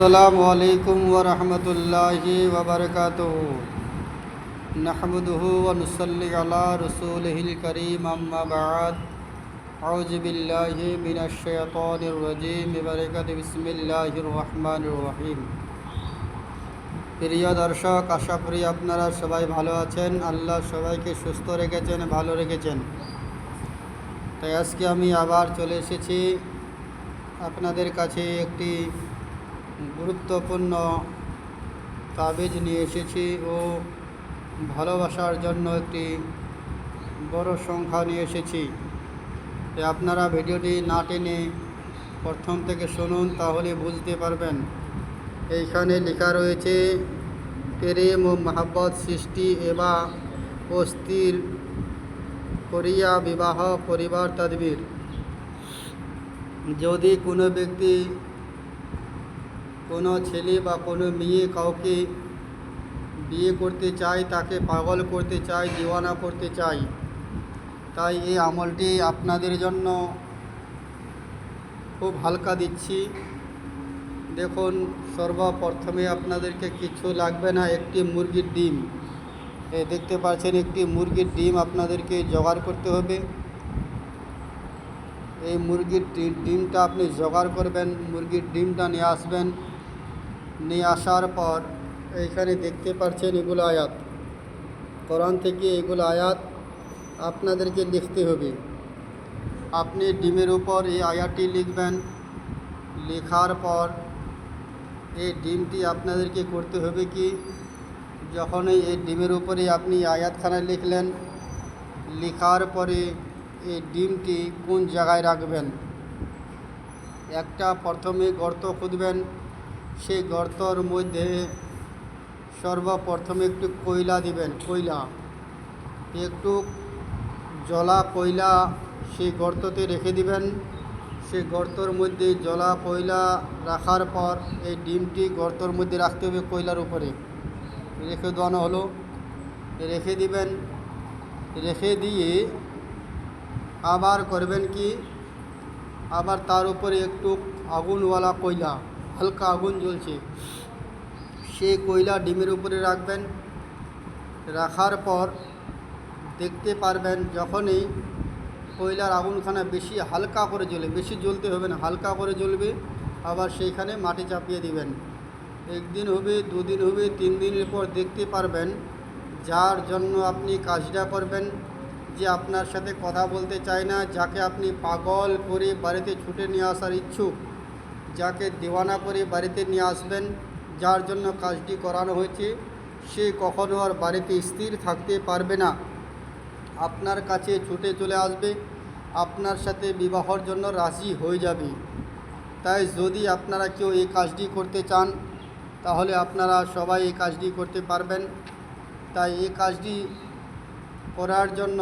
السلام عليكم ورحمة الله وبركاته نحمده ونصلي على رسوله الكريم أما بعد أعوذ بالله من الشيطان الرجيم ببركة بسم الله الرحمن الرحيم প্রিয় দর্শক আশা করি আপনারা সবাই ভালো আছেন আল্লাহ সবাইকে সুস্থ রেখেছেন ভালো রেখেছেন তাই আজকে আমি আবার চলে এসেছি আপনাদের কাছে একটি গুরুত্বপূর্ণ তাবিজ নিয়ে এসেছি ও ভালোবাসার জন্য একটি বড় সংখ্যা নিয়ে এসেছি। আপনারা ভিডিওটি না টেনে প্রথম থেকে শুনুন তাহলে বুঝতে পারবেন। এইখানে লেখা রয়েছে, প্রেম ও মহাব্বত সৃষ্টি এবা অস্থির করিয়া বিবাহ পরিবার তদবির। যদি কোনো ব্যক্তি কোনো ছেলে বা কোনো মেয়ে কাউকে বিয়ে করতে চায়, তাকে পাগল করতে চায়, দিওয়ানা করতে চায়, তাই এই আমলটি আপনাদের জন্য খুব হালকা দিচ্ছি। দেখুন, সর্বপ্রথমে আপনাদেরকে কিছু লাগবে না, একটি মুরগির ডিম। এই দেখতে পাচ্ছেন, একটি মুরগির ডিম আপনাদেরকে জোগাড় করতে হবে। এই মুরগির ডিমটা আপনি জোগাড় করবেন, মুরগির ডিমটা নিয়ে আসবেন। নিয়ে আসার পর এইখানে দেখতে পাচ্ছেন এগুলো আয়াত। কোরআন থেকে এগুলো আয়াত আপনাদেরকে লিখতে হবে। আপনি ডিমের উপর এই আয়াতটি লিখবেন। লেখার পর এই ডিমটি আপনাদেরকে করতে হবে কি? যখনই এই ডিমের উপরে আপনি আয়াতখানা লিখলেন, লেখার পরে এই ডিমটি কোন জায়গায় রাখবেন? একটা প্রথমে গর্ত খুঁজবেন। সেই গর্তর মধ্যে সর্বপ্রথমে একটু কয়লা দিবেন, কয়লা। একটু জলা কয়লা সেই গর্ততে রেখে দিবেন। সেই গর্তর মধ্যে জলা কয়লা রাখার পর এই ডিমটি গর্তর মধ্যে রাখতে হবে কয়লার উপরে। রেখে দেওয়ানো হলো। রেখে দিবেন। রেখে দিয়ে আবার করবেন কি? আবার তার উপরে একটু আগুনওয়ালা কয়লা। হালকা আগুন জ্বলছে। সেই কয়লা ডিমের উপরে রাখবেন। রাখার পর দেখতে পারবেন যখনই কয়লার আগুনখানা বেশি হালকা করে জ্বলে, বেশি জ্বলতে হবে না, হালকা করে জ্বলবে, আবার সেইখানে মাটি চাপিয়ে দিবেন। একদিন হবে, দুদিন হবে, তিন দিনের পর দেখতে পারবেন, যার জন্য আপনি কাজটা করবেন যে আপনার সাথে কথা বলতে চায় না, যাকে আপনি পাগল করে বাড়িতে ছুটে নিয়ে আসার ইচ্ছুক। যাকে দেওয়ানা করে বাড়িতে নিয়ে আসবেন, যার জন্য কাজটি করানো হয়েছে, সে কখনো আর বাড়িতে স্থির থাকতে পারবে না। আপনার কাছে ছুটে চলে আসবে, আপনার সাথে বিবাহর জন্য রাজি হয়ে যাবে। তাই যদি আপনারা কেউ এই কাজটি করতে চান, তাহলে আপনারা সবাই এই কাজটি করতে পারবেন। তাই এই কাজটি করার জন্য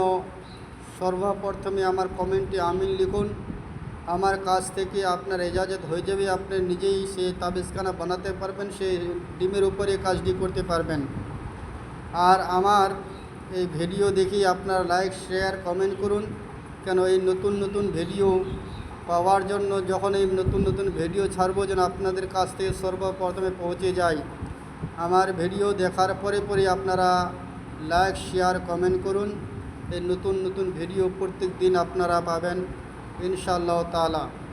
সর্বপ্রথমে আমার কমেন্টে আমিন লিখুন। আমার কাছ থেকে আপনার এজাজত হয়ে যাবে, আপনি নিজেই সে তাবিজখানা বানাতে পারবেন, সে ডিমের উপরে কাজটি করতে পারবেন। আর আমার এই ভিডিও দেখি আপনার লাইক, শেয়ার, কমেন্ট করুন। কেন এই নতুন নতুন ভিডিও পাওয়ার জন্য যখন এই নতুন নতুন ভিডিও ছাড়বো যেন আপনাদের কাছ থেকে সর্বপ্রথমে পৌঁছে যায়। আমার ভিডিও দেখার পরে পরে আপনারা লাইক, শেয়ার, কমেন্ট করুন। এই নতুন নতুন ভিডিও প্রত্যেক দিন আপনারা পাবেন। ইনশাআল্লাহ তাআলা।